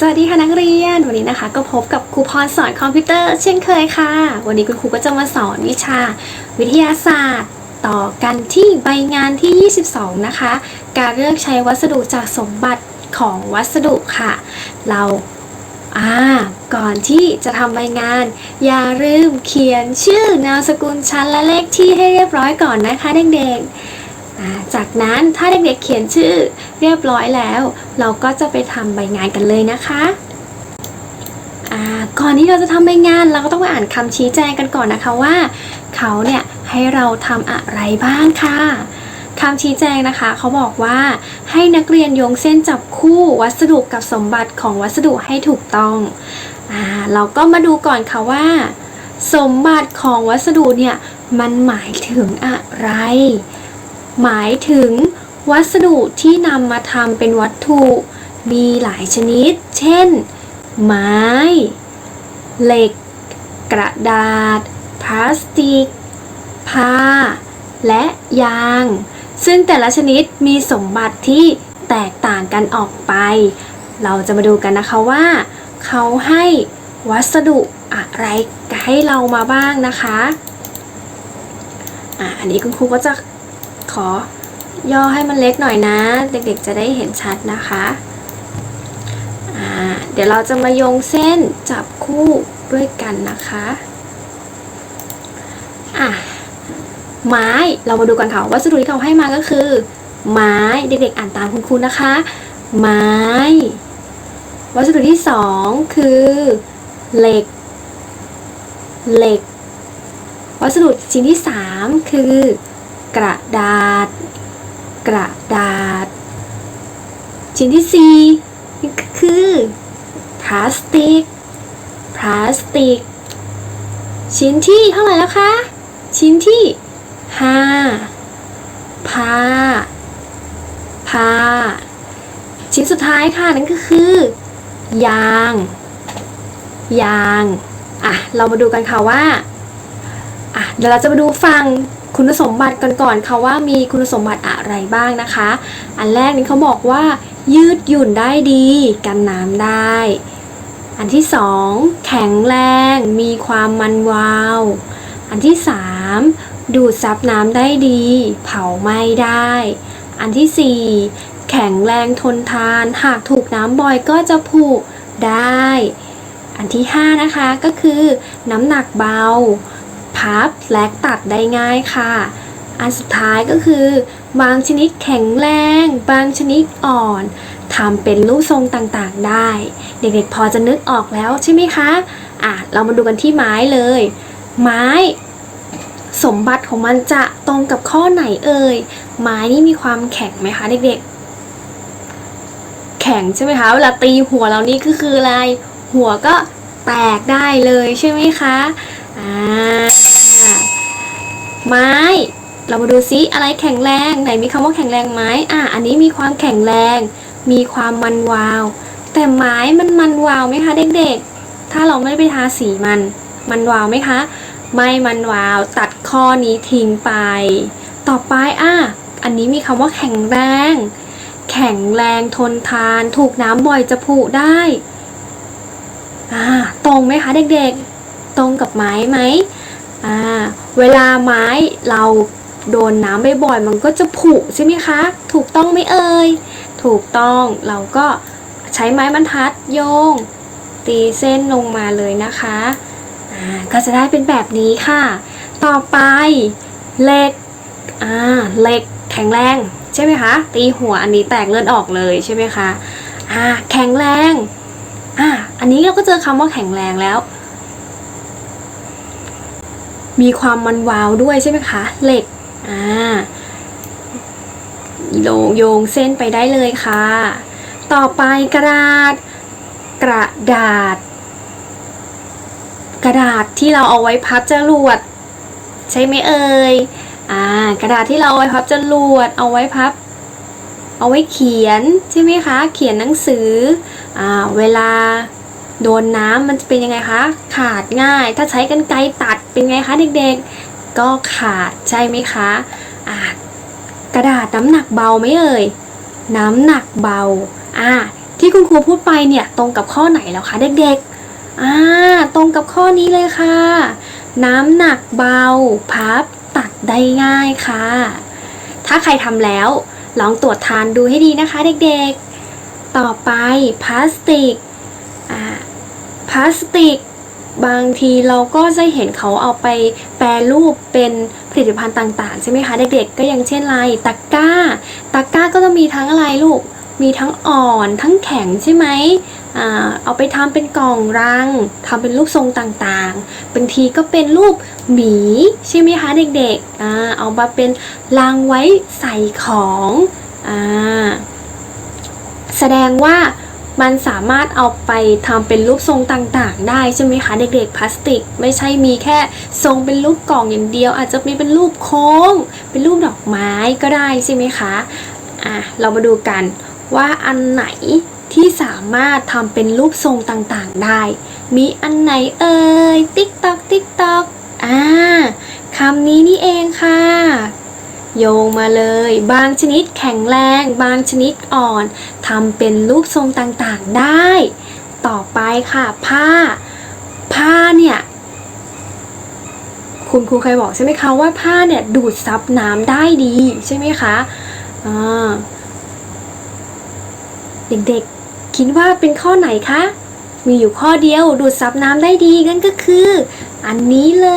สวัสดีค่ะนักเรียน วันนี้นะคะ ก็พบกับครูพรสอนคอมพิวเตอร์เช่นเคยค่ะ วันนี้คุณครูก็จะมาสอนวิชา วิทยาศาสตร์ ต่อกันที่ใบงานที่ 22 นะคะ การเลือกใช้วัสดุจากสมบัติของวัสดุค่ะ เราอ่าก่อนที่จะทำใบงาน อย่าลืมเขียนชื่อนามสกุลชั้นและเลขที่ให้เรียบร้อยก่อนนะคะเด็กๆ จากนั้นถ้าเด็กๆเขียนชื่อเรียบร้อยแล้ว เราก็จะไปทำใบงานกันเลยนะคะก่อนที่เราจะทำใบงานเราก็ต้องมาอ่านคำชี้แจงกันก่อนนะคะว่า เขาเนี่ยให้เราทำอะไรบ้างค่ะคำชี้แจงนะคะเขาบอกว่าให้นักเรียนโยงเส้นจับคู่วัสดุกับสมบัติของวัสดุให้ถูกต้องอ่าเราก็มาดูก่อนค่ะว่า สมบัติของวัสดุเนี่ยมันหมายถึงอะไร หมายถึง วัสดุที่นำมาทำเป็นวัตถุ มีหลายชนิด เช่น ไม้ เหล็ก กระดาษ พลาสติก ผ้า และยาง ซึ่งแต่ละชนิดมีสมบัติที่แตกต่างกันออกไป เราจะมาดูกันนะคะว่า เขาให้วัสดุอะไรให้เรามาบ้างนะคะ อะอันนี้คุณครูก็จะ ขอย่อให้มันเล็กหน่อยนะ เด็กๆจะได้เห็นชัดนะคะเดี๋ยวเราจะมาโยงเส้นจับคู่ด้วยกันนะคะอะไม้เรามาดูกันค่ะวัสดุที่เขาให้มาก็คือ ไม้เด็กๆอ่านตามคุณครูนะคะ ไม้ วัสดุที่สองคือ เหล็ก เหล็ก วัสดุชิ้นที่สามคือ กระดาษ กระดาษ ชิ้นที่สี่นี่ก็คือพลาสติก พลาสติก ชิ้นที่เท่าไหร่แล้วคะ ชิ้นที่ห้าผ้า ผ้า ชิ้นสุดท้ายค่ะนั่นก็คือ ยาง ยาง อะ เรามาดูกันค่ะว่า อะ เดี๋ยวเราจะมาดูฟัง คุณสมบัติกันก่อนค่ะว่ามีคุณสมบัติอะไรบ้างนะคะ อันแรกนี่เขาบอกว่า ยืดหยุ่นได้ดี กันน้ำได้ อันที่สองแข็งแรงมีความมันวาว อันที่สามดูดซับน้ำได้ดี เผาไหม้ได้ อันที่สี่แข็งแรงทนทาน หากถูกน้ำบ่อยก็จะผุได้ อันที่ห้านะคะก็คือ น้ำหนักเบา พับและตัดได้ง่ายค่ะ อันสุดท้ายก็คือ บางชนิดแข็งแรง บางชนิดอ่อนทำเป็นรูปทรงต่างๆได้ เด็กๆพอจะนึกออกแล้วใช่ไหมคะอะเรามาดูกันที่ไม้เลย ไม้ สมบัติของมันจะตรงกับข้อไหนเอ่ยไม้นี่มีความแข็งไหมคะเด็กๆ แข็งใช่ไหมคะเวลาตีหัวเรานี่ก็คืออะไร หัวก็แตกได้เลยใช่ไหมคะ อ่าไม้ เรามาดูซิอะไรแข็งแรงไหนมีคำว่าแข็งแรงไหมอะอันนี้มีความแข็งแรง มีความมันวาว แต่ไม้มันมันวาวไหมคะเด็กๆ ถ้าเราไม่ได้ไปทาสีมัน มันวาวไหมคะ ไม่มันวาว ตัดข้อนี้ทิ้งไป ต่อไปอะอันนี้มีคำว่าแข็งแรง แข็งแรงทนทาน ถูกน้ำบ่อยจะผุได้ อ่า ตรงไหมคะเด็กๆ ตรงกับไม้ไหมอ่าเวลาไม้เราโดนน้ำบ่อยๆมันก็จะผุใช่ไหมคะ ถูกต้องไหมเอ่ย ถูกต้องเราก็ใช้ไม้บรรทัดโยง ตีเส้นลงมาเลยนะคะอ่าก็จะได้เป็นแบบนี้ค่ะ ต่อไปเหล็กอ่าเหล็กแข็งแรงใช่ไหมคะตีหัวอันนี้แตกเลือดออกเลยใช่ไหมคะอ่าแข็งแรงอ่าอันนี้เราก็เจอคำว่าแข็งแรงแล้ว มีความมันวาวด้วยใช่ไหมคะ เหล็ก อ่าโยงโยงเส้นไปได้เลยค่ะ ต่อไปกระดาษ กระดาษ กระดาษที่เราเอาไว้พับจรวด ใช่ไหมเอ่ย อ่า กระดาษที่เราเอาไว้พับจรวด เอาไว้พับ เอาไว้เขียนใช่ไหมคะ เขียนหนังสือ อ่า เวลา โดนน้ำมันจะเป็นยังไงคะ ขาดง่าย ถ้าใช้กันไกรตัดเป็นไงคะเด็กๆ ก็ขาดใช่ไหมคะอ่ากระดาษน้ำหนักเบาไหมเอ่ย น้ำหนักเบาอ่าที่คุณครูพูดไปเนี่ยตรงกับข้อไหนแล้วคะเด็กๆอ่าตรงกับข้อนี้เลยค่ะ น้ำหนักเบา พับตัดได้ง่ายค่ะ ถ้าใครทำแล้ว ลองตรวจทานดูให้ดีนะคะเด็กๆ ต่อไปพลาสติก พลาสติก บางทีเราก็จะเห็นเขาเอาไปแปรรูปเป็นผลิตภัณฑ์ต่างๆ ใช่ไหมคะ เด็กๆ ก็อย่างเช่นอะไรตะกร้าตะกร้าก็จะมีทั้งอะไรลูก มีทั้งอ่อนทั้งแข็งใช่ไหมอเอาไปทำเป็นกล่องรังทำเป็นรูปทรงต่างๆ บางทีก็เป็นรูปหมีใช่ไหมคะเด็กๆอเอามาเป็นรังไว้ใส่ของอแสดงว่า มันสามารถเอาไปทำเป็นรูปทรงต่างๆ ได้ใช่ไหมคะเด็กๆพลาสติก ไม่ใช่มีแค่ทรงเป็นรูปกล่องอย่างเดียว อาจจะมีเป็นรูปโค้ง เป็นรูปดอกไม้ก็ได้ใช่ไหมคะอะเรามาดูกันว่าอันไหนที่สามารถทำเป็นรูปทรงต่างๆได้ มีอันไหนเอ่ยติ๊กตอกติ๊กตอกอ่าคำนี้นี่เองค่ะ โยงมาเลย บางชนิดแข็งแรง บางชนิดอ่อนทำเป็นรูปทรงต่างๆได้ ต่อไปค่ะ ผ้า ผ้าเนี่ยคุณครูเคยบอกใช่ไหมคะว่าผ้าเนี่ยดูดซับน้ำได้ดีใช่ไหมคะเด็กๆคิดว่าเป็นข้อไหนคะมีอยู่ข้อเดียวดูดซับน้ำได้ดีนั่นก็คือ อันนี้เล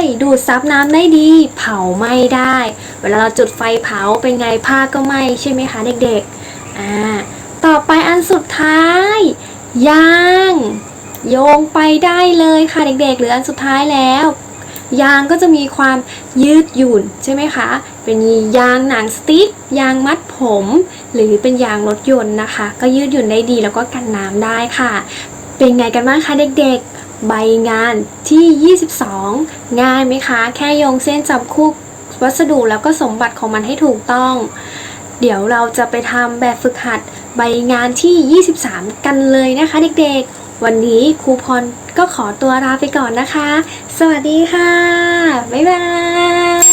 ย ดูดซับน้ำได้ดี เผาไหม้ได้ เวลาเราจุดไฟเผาเป็นไงผ้าก็ไหม้ใช่ไหมคะเด็กๆอ่าต่อไปอันสุดท้ายยางโยงไปได้เลยค่ะเด็กๆเหลืออันสุดท้ายแล้วยางก็จะมีความยืดหยุ่นใช่ไหมคะ เป็นยางหนังสติ๊กยางมัดผม หรือเป็นยางรถยนต์นะคะ ก็ยืดหยุ่นได้ดีแล้วก็กันน้ำได้ค่ะ เป็นไงกันบ้างคะเด็กๆ ใบงานที่ 22 ง่ายไหมคะ แค่โยงเส้นจับคู่วัสดุแล้วก็สมบัติของมันให้ถูกต้อง เดี๋ยวเราจะไปทำแบบฝึกหัดใบงานที่ 23 กันเลยนะคะเด็กๆ วันนี้ครูพรก็ขอตัวลาไปก่อนนะคะ สวัสดีค่ะ บ๊ายบาย